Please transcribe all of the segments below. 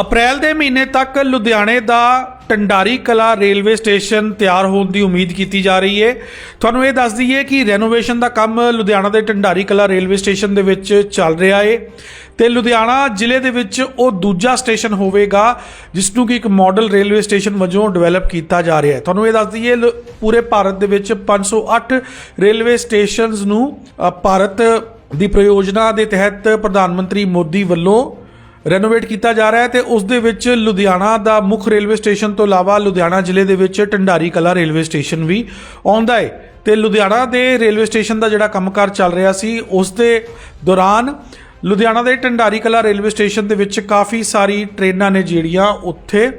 ਅਪ੍ਰੈਲ ਦੇ ਮਹੀਨੇ ਤੱਕ ਲੁਧਿਆਣੇ ਦਾ ਟੰਡਾਰੀ ਕਲਾ ਰੇਲਵੇ ਸਟੇਸ਼ਨ ਤਿਆਰ ਹੋਣ ਦੀ ਉਮੀਦ ਕੀਤੀ ਜਾ ਰਹੀ ਹੈ ਤੁਹਾਨੂੰ ਇਹ ਦੱਸ ਦਈਏ ਕਿ ਰੈਨੋਵੇਸ਼ਨ ਦਾ ਕੰਮ ਲੁਧਿਆਣਾ ਦੇ ਟੰਡਾਰੀ ਕਲਾ ਰੇਲਵੇ ਸਟੇਸ਼ਨ ਦੇ ਵਿੱਚ ਚੱਲ ਰਿਹਾ ਹੈ ਤੇ ਲੁਧਿਆਣਾ ਜ਼ਿਲ੍ਹੇ ਦੇ ਵਿੱਚ ਉਹ ਦੂਜਾ ਸਟੇਸ਼ਨ ਹੋਵੇਗਾ, ਜਿਸ ਨੂੰ ਕਿ ਇੱਕ ਮਾਡਲ ਰੇਲਵੇ ਸਟੇਸ਼ਨ ਵਜੋਂ ਡਿਵੈਲਪ ਕੀਤਾ ਜਾ ਰਿਹਾ ਹੈ ਤੁਹਾਨੂੰ ਇਹ ਦੱਸ ਦਈਏ, ਲ- ਪੂਰੇ ਭਾਰਤ ਦੇ ਵਿੱਚ 508 ਰੇਲਵੇ ਸਟੇਸ਼ਨਸ ਨੂੰ ਭਾਰਤ ਦੀ ਪ੍ਰਯੋਜਨਾ ਦੇ ਤਹਿਤ ਪ੍ਰਧਾਨ ਮੰਤਰੀ ਮੋਦੀ ਵੱਲੋਂ ਰੈਨੋਵੇਟ ਕੀਤਾ ਜਾ ਰਿਹਾ ਹੈ ਤੇ ਉਸ ਦੇ ਵਿੱਚ ਲੁਧਿਆਣਾ ਦਾ ਮੁੱਖ ਰੇਲਵੇ ਸਟੇਸ਼ਨ ਤੋਂ ਇਲਾਵਾ ਲੁਧਿਆਣਾ ਜ਼ਿਲ੍ਹੇ ਦੇ ਵਿੱਚ ਢੰਡਾਰੀ ਕਲਾ ਰੇਲਵੇ ਸਟੇਸ਼ਨ ਵੀ ਆਉਂਦਾ ਹੈ ਤੇ ਲੁਧਿਆਣਾ ਦੇ ਰੇਲਵੇ ਸਟੇਸ਼ਨ ਦਾ ਜਿਹੜਾ ਕੰਮਕਾਰ ਚੱਲ ਰਿਹਾ ਸੀ, ਉਸ ਦੇ ਦੌਰਾਨ ਲੁਧਿਆਣਾ ਦੇ ਢੰਡਾਰੀ ਕਲਾ ਰੇਲਵੇ ਸਟੇਸ਼ਨ ਦੇ ਵਿੱਚ ਕਾਫੀ ਸਾਰੀ ਟ੍ਰੇਨਾਂ ਨੇ ਜਿਹੜੀਆਂ ਉੱਥੇ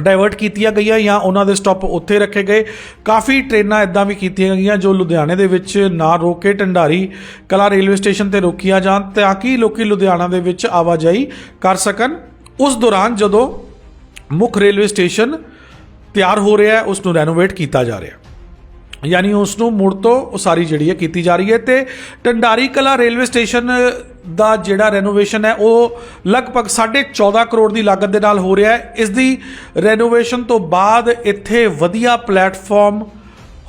ਡਾਇਵਰਟ ਕੀਤੀਆਂ ਗਈਆਂ ਜਾਂ ਉਹਨਾਂ ਦੇ ਸਟਾਪ ਉੱਥੇ ਰੱਖੇ ਗਏ। ਕਾਫੀ ਟ੍ਰੇਨਾਂ ਇਦਾਂ ਵੀ ਕੀਤੀਆਂ ਗਈਆਂ ਜੋ ਲੁਧਿਆਣੇ ਦੇ ਵਿੱਚ ਨਾ ਰੋਕ ਕੇ ਢੰਡਾਰੀ ਕਲਾ ਰੇਲਵੇ ਸਟੇਸ਼ਨ ਤੇ ਰੋਕੀਆਂ ਜਾਣ ਤਾਂ ਕਿ ਲੋਕੀ ਲੁਧਿਆਣਾ ਦੇ ਵਿੱਚ ਆਵਾਜਾਈ ਕਰ ਸਕਣ। ਉਸ ਦੌਰਾਨ ਜਦੋਂ ਮੁੱਖ ਰੇਲਵੇ ਸਟੇਸ਼ਨ ਤਿਆਰ ਹੋ ਰਿਹਾ ਹੈ, ਉਸ ਨੂੰ ਰੈਨੋਵੇਟ ਕੀਤਾ ਜਾ ਰਿਹਾ ਹੈ। ਯਾਨੀ ਉਸ ਨੂੰ ਮੁੜ ਤੋਂ ਉਸਾਰੀ ਜਿਹੜੀ ਹੈ, ਕੀਤੀ ਜਾ ਰਹੀ ਹੈ ਤੇ ਟੰਡਾਰੀ ਕਲਾ ਰੇਲਵੇ ਸਟੇਸ਼ਨ ਦਾ ਜਿਹੜਾ ਰੈਨੋਵੇਸ਼ਨ ਹੈ, ਉਹ ਲਗਭਗ 14.5 ਕਰੋੜ ਦੀ ਲਾਗਤ ਦੇ ਨਾਲ ਹੋ ਰਿਹਾ ਹੈ। ਇਸ ਦੀ ਰੈਨੋਵੇਸ਼ਨ ਤੋਂ ਬਾਅਦ ਇੱਥੇ ਵਧੀਆ ਪਲੇਟਫਾਰਮ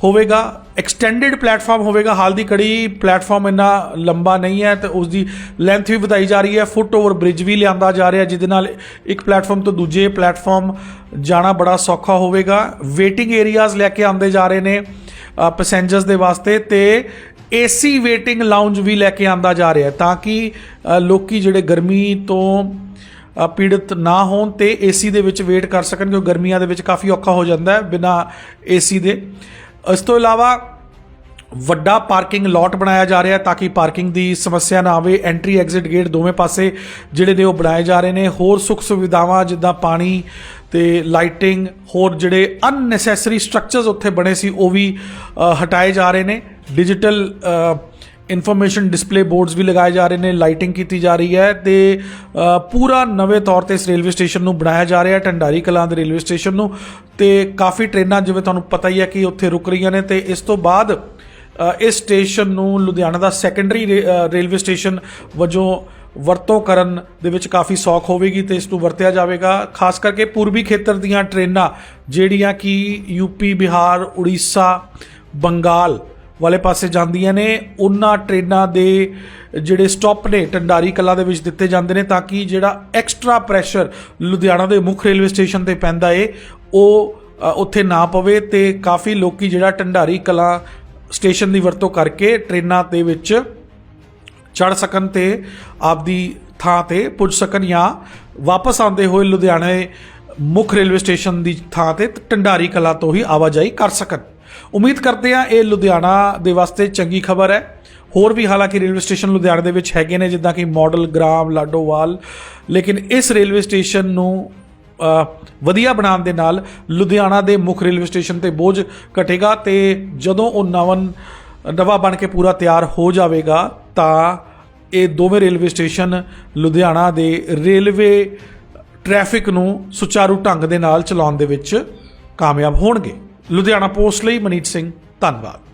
ਹੋਵੇਗਾ ਐਕਸਟੈਂਡਡ ਪਲੇਟਫਾਰਮ ਹੋਵੇਗਾ। ਹਾਲ ਦੀ ਕੜੀ ਪਲੇਟਫਾਰਮ ਇੰਨਾ ਲੰਬਾ ਨਹੀਂ ਹੈ ਤੇ ਉਸ ਦੀ ਲੈਂਥ ਵੀ ਵਧਾਈ ਜਾ ਰਹੀ ਹੈ। ਫੁੱਟ ਓਵਰ ਬ੍ਰਿਜ ਵੀ ਲਿਆਂਦਾ ਜਾ ਰਿਹਾ, ਜਿਹਦੇ ਨਾਲ ਇੱਕ ਪਲੇਟਫਾਰਮ ਤੋਂ ਦੂਜੇ ਪਲੇਟਫਾਰਮ ਜਾਣਾ ਬੜਾ ਸੌਖਾ ਹੋਵੇਗਾ। ਵੇਟਿੰਗ ਏਰੀਆਜ਼ ਲੈ ਕੇ ਆਂਦੇ ਜਾ ਰਹੇ ਨੇ ਪੈਸੇਂਜਰਸ ਦੇ ਵਾਸਤੇ ਤੇ ਏਸੀ ਵੇਟਿੰਗ ਲਾਉਂਜ ਵੀ ਲੈ ਕੇ ਆਂਦਾ ਜਾ ਰਿਹਾ ਤਾਂ ਕਿ ਅ, ਲੋਕੀ ਜਿਹੜੇ ਗਰਮੀ ਤੋਂ ਪੀੜਤ ਨਾ ਹੋਣ ਤੇ ਏਸੀ ਦੇ ਵਿੱਚ ਵੇਟ ਕਰ ਸਕਣ ਕਿਉਂਕਿ ਗਰਮੀਆਂ ਦੇ ਵਿੱਚ ਕਾਫੀ ਔਖਾ ਹੋ ਜਾਂਦਾ ਹੈ ਬਿਨਾ ਏਸੀ ਦੇ। ਇਸ ਤੋਂ ਇਲਾਵਾ ਵੱਡਾ ਪਾਰਕਿੰਗ ਲਾਟ ਬਣਾਇਆ ਜਾ ਰਿਹਾ ਤਾਂ ਕਿ ਪਾਰਕਿੰਗ ਦੀ ਸਮੱਸਿਆ ਨਾ ਆਵੇ। ਐਂਟਰੀ ਐਗਜ਼ਿਟ ਗੇਟ ਦੋਵੇਂ ਪਾਸੇ ਜਿਹੜੇ ਨੇ ਉਹ ਬਣਾਏ ਜਾ ਰਹੇ ਨੇ। ਹੋਰ ਸੁੱਖ ਸੁਵਿਧਾਵਾਂ ਜਿੱਦਾਂ ਪਾਣੀ ਤੇ ਲਾਈਟਿੰਗ ਹੋਰ ਜਿਹੜੇ ਅਨਨੈਸੈਸਰੀ ਸਟਰਕਚਰਸ ਉੱਥੇ ਬਣੇ ਸੀ ਉਹ ਵੀ ਹਟਾਏ ਜਾ ਰਹੇ ਨੇ। ਡਿਜੀਟਲ ਇਨਫੋਰਮੇਸ਼ਨ ਡਿਸਪਲੇ ਬੋਰਡਸ ਵੀ ਲਗਾਏ ਜਾ ਰਹੇ ਨੇ ਲਾਈਟਿੰਗ ਕੀਤੀ ਜਾ ਰਹੀ ਹੈ ਤੇ ਪੂਰਾ ਨਵੇਂ ਤੌਰ ਤੇ ਇਸ ਰੇਲਵੇ ਸਟੇਸ਼ਨ ਨੂੰ ਬਣਾਇਆ ਜਾ ਰਿਹਾ ਹੈ ਢੰਡਾਰੀ ਕਲਾਂ ਦੇ ਰੇਲਵੇ ਸਟੇਸ਼ਨ ਨੂੰ ਤੇ ਕਾਫੀ ਟ੍ਰੇਨਾਂ ਜਿਵੇਂ ਤੁਹਾਨੂੰ ਪਤਾ ਹੀ ਹੈ ਕਿ ਉੱਥੇ ਰੁਕ ਰਹੀਆਂ ਨੇ ਤੇ ਇਸ ਤੋਂ ਬਾਅਦ ਇਸ ਸਟੇਸ਼ਨ ਨੂੰ ਲੁਧਿਆਣਾ ਦਾ ਸੈਕੰਡਰੀ ਰੇਲਵੇ ਸਟੇਸ਼ਨ ਵਜੋਂ ਵਰਤੋਂ ਕਰਨ ਦੇ ਵਿੱਚ ਕਾਫੀ ਸੌਖ ਹੋਵੇਗੀ ਤੇ ਇਸ ਨੂੰ ਵਰਤਿਆ ਜਾਵੇਗਾ, ਖਾਸ ਕਰਕੇ ਪੂਰਬੀ ਖੇਤਰ ਦੀਆਂ ਟ੍ਰੇਨਾਂ ਜਿਹੜੀਆਂ ਕਿ ਯੂਪੀ ਬਿਹਾਰ, ਉੜੀਸਾ, ਬੰਗਾਲ ਵਾਲੇ ਪਾਸੇ ਜਾਂਦੀਆਂ ਨੇ, ਉਹਨਾਂ ਟ੍ਰੇਨਾਂ ਦੇ ਜਿਹੜੇ ਸਟਾਪ ਨੇ, ਟੰਡਾਰੀ ਕਲਾ ਦੇ ਵਿੱਚ ਦਿੱਤੇ ਜਾਂਦੇ ਨੇ ਤਾਂ ਕਿ ਜਿਹੜਾ ਐਕਸਟਰਾ ਪ੍ਰੈਸ਼ਰ ਲੁਧਿਆਣਾ ਦੇ ਮੁੱਖ ਰੇਲਵੇ ਸਟੇਸ਼ਨ ਤੇ ਪੈਂਦਾ ਏ, ਉਹ ਉੱਥੇ ਨਾ ਪਵੇ ਤੇ ਕਾਫੀ ਲੋਕੀ ਜਿਹੜਾ ਟੰਡਾਰੀ ਕਲਾ ਸਟੇਸ਼ਨ ਦੀ ਵਰਤੋਂ ਕਰਕੇ ਟ੍ਰੇਨਾਂ ਦੇ ਵਿੱਚ ਚੜ ਸਕਣ ਤੇ, ਆਪਦੀ ਥਾਂ ਤੇ ਪੁੱਜ ਸਕਣ ਜਾਂ ਵਾਪਸ ਆਉਂਦੇ ਹੋਏ ਲੁਧਿਆਣੇ ਮੁੱਖ ਰੇਲਵੇ ਸਟੇਸ਼ਨ ਦੀ ਥਾਂ ਤੇ ਟੰਡਾਰੀ ਕਲਾ ਤੋਂ ਹੀ ਆਵਾਜਾਈ ਕਰ ਸਕਣ। ਉਮੀਦ ਕਰਦੇ ਹਾਂ ਇਹ ਲੁਧਿਆਣਾ ਦੇ ਵਾਸਤੇ ਚੰਗੀ ਖਬਰ ਹੈ। ਹੋਰ ਵੀ ਹਾਲਾਂਕਿ ਰੇਲਵੇ ਸਟੇਸ਼ਨ ਲੁਧਿਆਣੇ ਦੇ ਵਿੱਚ ਹੈਗੇ ਨੇ, ਜਿੱਦਾਂ ਕਿ ਮਾਡਲ, ਗ੍ਰਾਮ, ਲਾਡੋਵਾਲ, ਲੇਕਿਨ ਇਸ ਰੇਲਵੇ ਸਟੇਸ਼ਨ ਨੂੰ ਵਧੀਆ ਬਣਾਉਣ ਦੇ ਨਾਲ ਲੁਧਿਆਣਾ ਦੇ ਮੁੱਖ ਰੇਲਵੇ ਸਟੇਸ਼ਨ ਤੇ ਬੋਝ ਘਟੇਗਾ ਤੇ ਜਦੋਂ ਉਹ ਨਵਨ, ਨਵਾਂ ਬਣ ਕੇ ਪੂਰਾ ਤਿਆਰ ਹੋ ਜਾਵੇਗਾ ਤਾਂ ਇਹ ਦੋਵੇਂ ਰੇਲਵੇ ਸਟੇਸ਼ਨ ਲੁਧਿਆਣਾ ਦੇ ਰੇਲਵੇ ਟ੍ਰੈਫਿਕ ਨੂੰ ਸੁਚਾਰੂ ਢੰਗ ਦੇ ਨਾਲ ਚਲਾਉਣ ਦੇ ਵਿੱਚ ਕਾਮਯਾਬ ਹੋਣਗੇ। ਲੁਧਿਆਣਾ ਪੋਸਟ ਲਈ ਮਨੀਤ ਸਿੰਘ, ਧੰਨਵਾਦ।